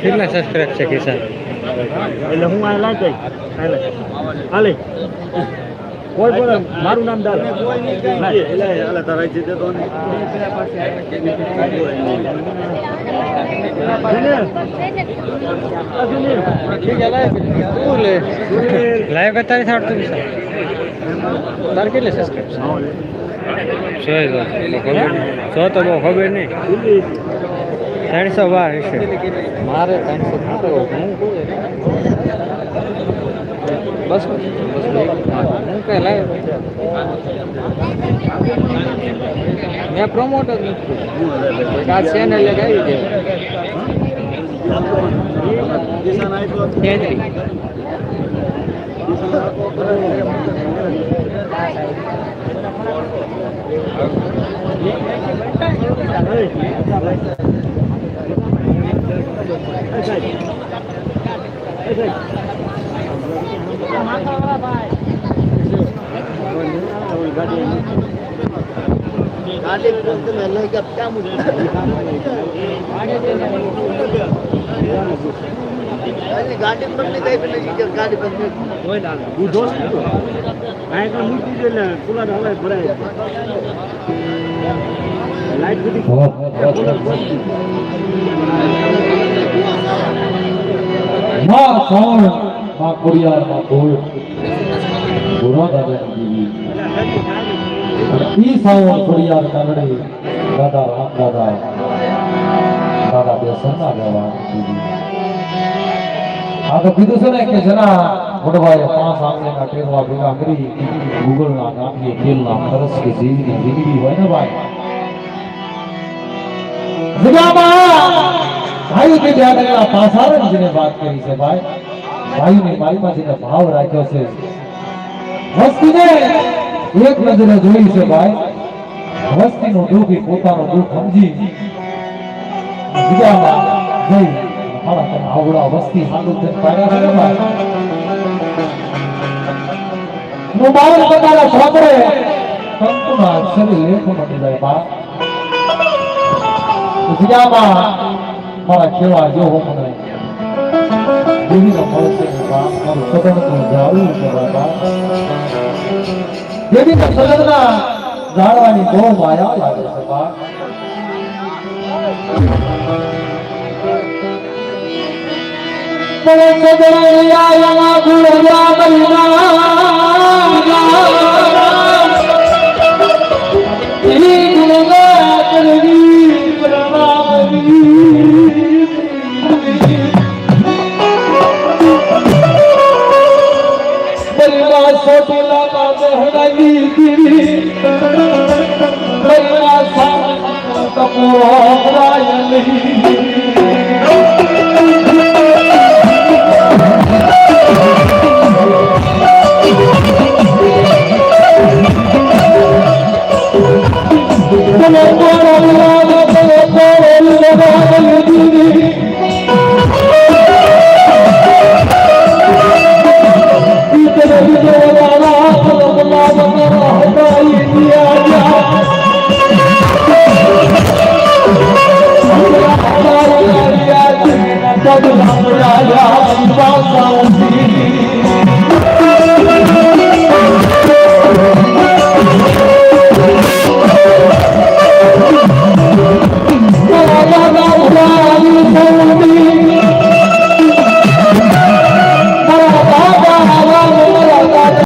કેટલા સબસ્ક્રાઇબ છે કિસાન એટલે હું આ લાગ ગઈ હાલે હાલે કોઈ પણ મારું નામ દાદા. એટલે હાલે તારા છે તો લાઈવ કરતા નથી આવડતું તાર કેટલી સબસ્ક્રાઇબ છે? સો તો સો તો બહુ ખબર નહીં. ત્રણસો બાર હશે. મારે ત્રણસો હું બસ બસ હું કઈ લાઈવ મેં પ્રમોટ જ આ ચેનલ એક આવી Thank તેત્રી ગાડી પકડી કઈ પેલી ગાડી પકડી બુધો આ એક મૂકી દે એટલે કુલાર હવે ભરાય લાઈટ બધી કુલાર બંધ. માં કોણ માં ખોડિયાર માં ગોળ ગુરુ દાદાની દેવી અને ઈ સાવણ ખોડિયાર કાગડે દાદા રામ દાદા દાદા બે સન્ના લેવા દેવી આ તો કીધું છે ને કે જેના વડવાએ પાંચ આંગળીના ટેરવા ભેગા કરી ગુગલના નાખીએ ખેલના ખરસ કે જેવીની જિંદગી હોય ને ભાઈ જગામાં ભાઈ કે ત્યાં આગળ પાસારણ જેને વાત કરી છે ભાઈ ભાઈની ભાઈ જેને ભાવ રાખ્યો છે. વસ્તીને એક નજરે જોઈ છે ભાઈ. વસ્તીનું દુઃખ એ પોતાનું દુઃખ સમજી બીજામાં જઈ મારા વસ્તી સારું થઈને પાડ્યા છે ને ભાઈ. નું બાવન ટકાના છોકરે લેખો નથી જાય બા. બીજામાં મારા કેવા જો હું મને સદન તો દેવીના જાળવાની બહુ માયા લાગે છે બાપ પણ Oh,